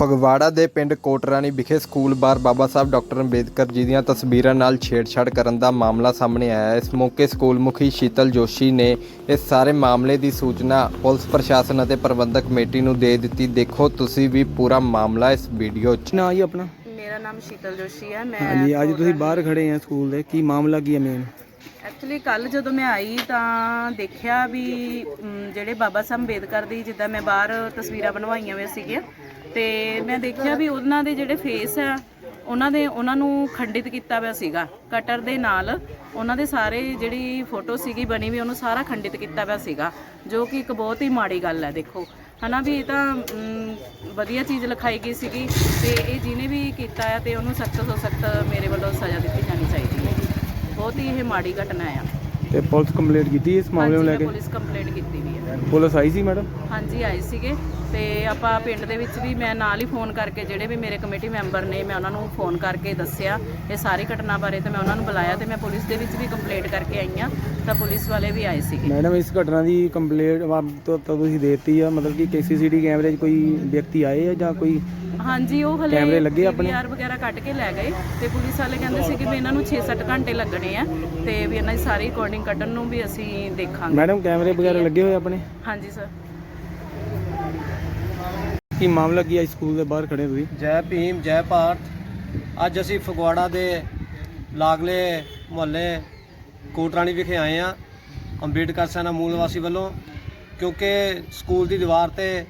ਫਗਵਾੜਾ ਦੇ ਪਿੰਡ ਕੋਟਰਾਣੀ ਵਿਖੇ ਸਕੂਲ ਬਾਰ ਬਾਬਾ ਸਾਹਿਬ ਡਾਕਟਰ ਅੰਬੇਦਕਰ ਜੀ ਦੀਆਂ ਤਸਵੀਰਾਂ ਨਾਲ ਛੇੜਛਾੜ ਕਰਨ ਦਾ ਮਾਮਲਾ ਸਾਹਮਣੇ ਆਇਆ। ਹੈ ਇਸ ਮੌਕੇ ਸਕੂਲ ਮੁਖੀ ਸ਼ੀਤਲ ਜੋਸ਼ੀ ਨੇ ਇਸ ਸਾਰੇ ਮਾਮਲੇ ਦੀ ਸੂਚਨਾ ਪੁਲਿਸ ਪ੍ਰਸ਼ਾਸਨ ਅਤੇ ਪ੍ਰਬੰਧਕ ਕਮੇਟੀ ਨੂੰ ਦੇ ਦਿੱਤੀ। ਦੇਖੋ ਤੁਸੀਂ ਵੀ ਪੂਰਾ ਮਾਮਲਾ ਇਸ ਵੀਡੀਓ 'ਚ। ਨਾ ਜੀ ਆਪਣਾ। ਮੇਰਾ ਨਾਮ ਸ਼ੀਤਲ ਜੋਸ਼ੀ ਹੈ ਮੈਂ ਹਾਂਜੀ ਅੱਜ ਤੁਸੀਂ ਬਾਹਰ ਖੜੇ ਆ ਸਕੂਲ ਦੇ। ਕੀ ਮਾਮਲਾ ਕੀ ਹੈ ਮੇਨ ਐਕਚੁਅਲੀ ਕੱਲ ਜਦੋਂ ਮੈਂ ਆਈ ਤਾਂ ਦੇਖਿਆ ਵੀ ਜਿਹੜੇ ਬਾਬਾ ਸਾਹਿਬ ਅੰਬੇਦਕਰ ਦੀ ਜਿੱਦਾਂ ਮੈਂ ਬਾਹਰ ਤਸਵੀਰਾਂ ਬਣਵਾਈਆਂ ਹੋਈਆਂ ਸੀਗੀਆਂ ਤੇ ਮੈਂ ਦੇਖਿਆ ਵੀ ਉਹਨਾਂ ਦੇ ਜਿਹੜੇ ਫੇਸ ਆ ਉਹਨਾਂ ਦੇ ਉਹਨਾਂ ਨੂੰ ਖੰਡਿਤ ਕੀਤਾ ਹੋਇਆ ਸੀਗਾ। ਕਟਰ ਦੇ ਨਾਲ ਉਹਨਾਂ ਦੇ ਸਾਰੇ ਜਿਹੜੀ ਫੋਟੋ ਸੀਗੀ ਬਣੀ ਵੀ ਉਹਨੂੰ ਸਾਰਾ ਖੰਡਿਤ ਕੀਤਾ ਹੋਇਆ ਸੀਗਾ ਜੋ ਕਿ ਇੱਕ ਬਹੁਤ ਹੀ ਮਾੜੀ ਗੱਲ ਹੈ ਦੇਖੋ। ਹਨਾ ਵੀ ਇਹ ਤਾਂ ਵਧੀਆ ਚੀਜ਼ ਲਿਖਾਈ ਗਈ ਸੀਗੀ ਤੇ ਇਹ ਜਿਹਨੇ ਵੀ ਕੀਤਾ ਹੈ ਤੇ ਉਹਨੂੰ ਸਖਤ ਤੋਂ ਸਖਤ ਮੇਰੇ ਵੱਲੋਂ ਸਜ਼ਾ ਦਿੱਤੀ ਜਾਣੀ ਚਾਹੀਦੀ ਹੈ। ਬਹੁਤ ਹੀ ਇਹ ਮਾੜੀ ਘਟਨਾ ਆ। ਤੇ ਪੁਲਿਸ ਕੰਪਲੀਟ ਕੀਤੀ ਇਸ ਮਾਮਲੇ ਨੂੰ ਲੈ ਕੇ? ਪੁਲਿਸ ਕੰਪਲੇਂਟ ਕੀਤੀ ਵੀ ਹੈ। ਪੁਲਿਸ ਆਈ ਸੀ ਮੈਡਮ? ਹਾਂਜੀ ਆਏ ਸੀਗੇ। ਤੇ ਆਪਾਂ ਪਿੰਡ ਦੇ ਵਿੱਚ ਵੀ ਮੈਂ ਨਾਲ ਹੀ ਫੋਨ ਕਰਕੇ ਜਿਹੜੇ ਵੀ ਮੇਰੇ ਕਮੇਟੀ ਮੈਂਬਰ ਨੇ ਮੈਂ ਉਹਨਾਂ ਨੂੰ ਫੋਨ ਕਰਕੇ ਦੱਸਿਆ ਇਹ ਸਾਰੀ ਘਟਨਾ ਬਾਰੇ ਤੇ ਮੈਂ ਉਹਨਾਂ ਨੂੰ ਬੁਲਾਇਆ ਤੇ ਮੈਂ ਪੁਲਿਸ ਦੇ ਵਿੱਚ ਵੀ ਕੰਪਲੇਂਟ ਕਰਕੇ ਆਈ ਹਾਂ ਤਾਂ ਪੁਲਿਸ ਵਾਲੇ ਵੀ ਆਏ ਸੀਗੇ। ਮੈਡਮ ਇਸ ਘਟਨਾ ਦੀ ਕੰਪਲੀਟ ਤਾਂ ਤੁਸੀਂ ਦੇਤੀ ਆ ਮਤਲਬ ਕਿ ਕੇਸੀਸੀਟੀ ਕੈਮਰੇ 'ਚ ਕੋਈ ਵਿਅਕਤੀ ਆਏ ਆ ਜਾਂ ਕੋਈ ਹਾਂਜੀ ਉਹ ਹਲੇ ਕੈਮਰੇ ਲੱਗੇ ਆਪਣੇ? PVR ਵਗੈਰਾ ਕੱਢ ਕੇ ਲੈ ਗਏ ਤੇ ਪੁਲਿਸ ਵਾਲੇ ਕਹਿੰਦੇ ਸੀ ਕਿ ਵੀ ਇਹਨਾਂ ਨੂੰ 6-7 ਘੰਟੇ ਲੱਗਣੇ ਆ ਤੇ ਵੀ ਇਹਨਾਂ ਦੀ ਸਾਰੀ ਰਿਕਾਰਡਿੰਗ ਕੱਢਣ ਨੂੰ ਵੀ ਅਸੀਂ ਦੇਖਾਂਗੇ। ਮੈਡਮ ਕੈਮਰੇ ਵਗੈਰਾ ਲੱਗੇ ਹੋਏ ਆਪਣੇ? ਹਾਂਜੀ ਸਰ ਕੀ ਮਾਮਲਾ ਕੀ ਹੈ ਸਕੂਲ ਦੇ ਬਾਹਰ ਖੜੇ ਤੁਸੀਂ ਜੈ ਭੀਮ, ਜੈ ਭਾਰਤ। ਅੱਜ ਅਸੀਂ ਫਗਵਾੜਾ ਦੇ ਲਾਗਲੇ ਮੁਹੱਲੇ ਕੋਟਰਾਣੀ ਵਿਖੇ ਆਏ ਆ ਅੰਬੇਡਕਰ ਸੈਨਾ ਮੂਲ ਨਿਵਾਸੀ ਵੱਲੋਂ, ਕਿਉਂਕਿ ਸਕੂਲ ਦੀ ਦੀਵਾਰ ਤੇ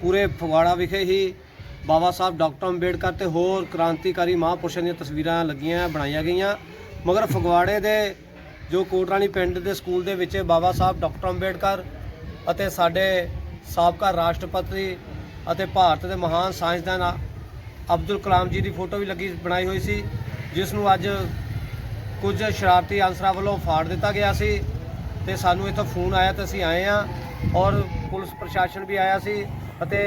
ਪੂਰੇ ਫਗਵਾੜਾ ਵਿਖੇ ਹੀ ਬਾਬਾ ਸਾਹਿਬ ਡਾਕਟਰ ਅੰਬੇਡਕਰ ਤੇ ਹੋਰ ਕ੍ਰਾਂਤੀਕਾਰੀ ਮਹਾਂਪੁਰਸ਼ਾਂ ਦੀਆਂ ਤਸਵੀਰਾਂ ਲੱਗੀਆਂ, ਬਣਾਈਆਂ ਗਈਆਂ। ਮਗਰ ਫਗਵਾੜੇ ਦੇ ਜੋ ਕੋਟਰਾਣੀ ਪਿੰਡ ਦੇ ਸਕੂਲ ਦੇ ਵਿੱਚ ਬਾਬਾ ਸਾਹਿਬ ਡਾਕਟਰ ਅੰਬੇਡਕਰ ਅਤੇ ਸਾਡੇ ਸਾਬਕਾ ਰਾਸ਼ਟਰਪਤੀ ਅਤੇ ਭਾਰਤ ਦੇ ਮਹਾਨ ਸਾਇੰਸਦਾਨ ਅਬਦੁਲ ਕਲਾਮ ਜੀ ਦੀ ਫੋਟੋ ਵੀ ਲੱਗੀ, ਬਣਾਈ ਹੋਈ ਸੀ, ਜਿਸ ਨੂੰ ਅੱਜ ਕੁਝ ਸ਼ਰਾਰਤੀ ਅਨਸਰਾਂ ਵੱਲੋਂ ਫਾੜ ਦਿੱਤਾ ਗਿਆ ਸੀ ਤੇ ਸਾਨੂੰ ਇੱਥੋਂ ਫੋਨ ਆਇਆ ਤੇ ਅਸੀਂ ਆਏ ਆ ਔਰ ਪੁਲਿਸ ਪ੍ਰਸ਼ਾਸਨ ਵੀ ਆਇਆ ਸੀ ਅਤੇ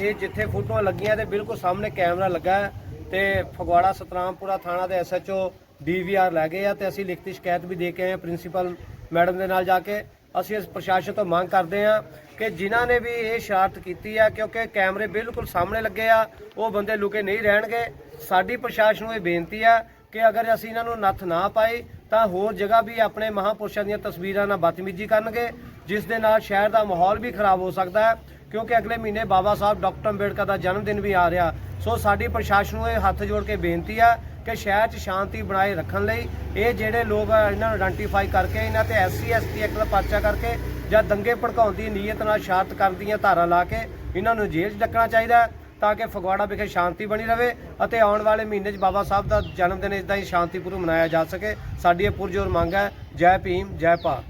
ਇਹ ਜਿੱਥੇ ਫੋਟੋਆਂ ਲੱਗੀਆਂ ਤੇ ਬਿਲਕੁਲ ਸਾਹਮਣੇ ਕੈਮਰਾ ਲੱਗਾ ਹੈ ਤੇ ਫਗਵਾੜਾ ਸਤਨਾਮਪੁਰਾ ਥਾਣਾ ਦੇ ਐਸਐਚਓ ਡੀਵੀਆਰ ਲੈ ਗਏ ਆ ਤੇ ਅਸੀਂ ਲਿਖਤੀ ਸ਼ਿਕਾਇਤ ਵੀ ਦੇ ਕੇ ਆਏ ਆ ਪ੍ਰਿੰਸੀਪਲ ਮੈਡਮ ਦੇ ਨਾਲ ਜਾ ਕੇ ਅਸੀਂ ਇਸ ਪ੍ਰਸ਼ਾਸਨ ਤੋਂ ਮੰਗ ਕਰਦੇ ਹਾਂ ਕਿ ਜਿਨ੍ਹਾਂ ਨੇ ਵੀ ਇਹ ਸ਼ਰਾਰਤ ਕੀਤੀ ਆ, ਕਿਉਂਕਿ ਕੈਮਰੇ ਬਿਲਕੁਲ ਸਾਹਮਣੇ ਲੱਗੇ ਆ, ਉਹ ਬੰਦੇ ਲੁਕੇ ਨਹੀਂ ਰਹਿਣਗੇ। ਸਾਡੀ ਪ੍ਰਸ਼ਾਸਨ ਨੂੰ ਇਹ ਬੇਨਤੀ ਆ ਕਿ ਅਗਰ ਅਸੀਂ ਇਹਨਾਂ ਨੂੰ ਨੱਥ ਨਾ ਪਾਈ, ਤਾਂ ਹੋਰ ਜਗ੍ਹਾ ਵੀ ਆਪਣੇ ਮਹਾਪੁਰਸ਼ਾਂ ਦੀਆਂ ਤਸਵੀਰਾਂ ਨਾਲ ਬਦਤਮੀਜ਼ੀ ਕਰਨਗੇ, ਜਿਸ ਦੇ ਨਾਲ ਸ਼ਹਿਰ ਦਾ ਮਾਹੌਲ ਵੀ ਖਰਾਬ ਹੋ ਸਕਦਾ ਹੈ, ਕਿਉਂਕਿ ਅਗਲੇ ਮਹੀਨੇ ਬਾਬਾ ਸਾਹਿਬ ਡਾਕਟਰ ਅੰਬੇਡਕਰ ਦਾ ਜਨਮ ਦਿਨ ਵੀ ਆ ਰਿਹਾ। ਸੋ ਸਾਡੀ ਪ੍ਰਸ਼ਾਸਨ ਨੂੰ ਇਹ ਹੱਥ ਜੋੜ ਕੇ ਬੇਨਤੀ ਆ ਕਿ ਸ਼ਹਿਰ 'ਚ ਸ਼ਾਂਤੀ ਬਣਾਏ ਰੱਖਣ ਲਈ ਇਹ ਜਿਹੜੇ ਲੋਕ ਆ, ਇਹਨਾਂ ਨੂੰ ਆਇਡੈਂਟੀਫਾਈ ਕਰਕੇ, ਇਹਨਾਂ ਤੇ ਐਸਸੀ ਐਸਟੀ ਐਕਟ ਦਾ ਪਰਚਾ ਕਰਕੇ ਜਾਂ ਦੰਗੇ ਭੜਕਾਉਣ ਦੀ ਨੀਅਤ ਨਾਲ ਸ਼ਾਰਤ ਕਰਨ ਦੀਆਂ ਧਾਰਾ ਲਾ ਕੇ ਇਹਨਾਂ ਨੂੰ ਜੇਲ੍ਹ 'ਚ ਡੱਕਣਾ ਚਾਹੀਦਾ ਤਾਂ ਕਿ ਫਗਵਾੜਾ ਵਿਖੇ ਸ਼ਾਂਤੀ ਬਣੀ ਰਵੇ ਅਤੇ ਆਉਣ ਵਾਲੇ ਮਹੀਨੇ 'ਚ ਬਾਬਾ ਸਾਹਿਬ ਦਾ ਜਨਮ ਦਿਨ ਇਦਾਂ ਹੀ ਸ਼ਾਂਤੀਪੂਰਨ ਮਨਾਇਆ ਜਾ ਸਕੇ। ਸਾਡੀ ਇਹ ਪੁਰਜੋਰ ਮੰਗ ਹੈ। ਜੈ ਭੀਮ, ਜੈ ਭਾਰਤ।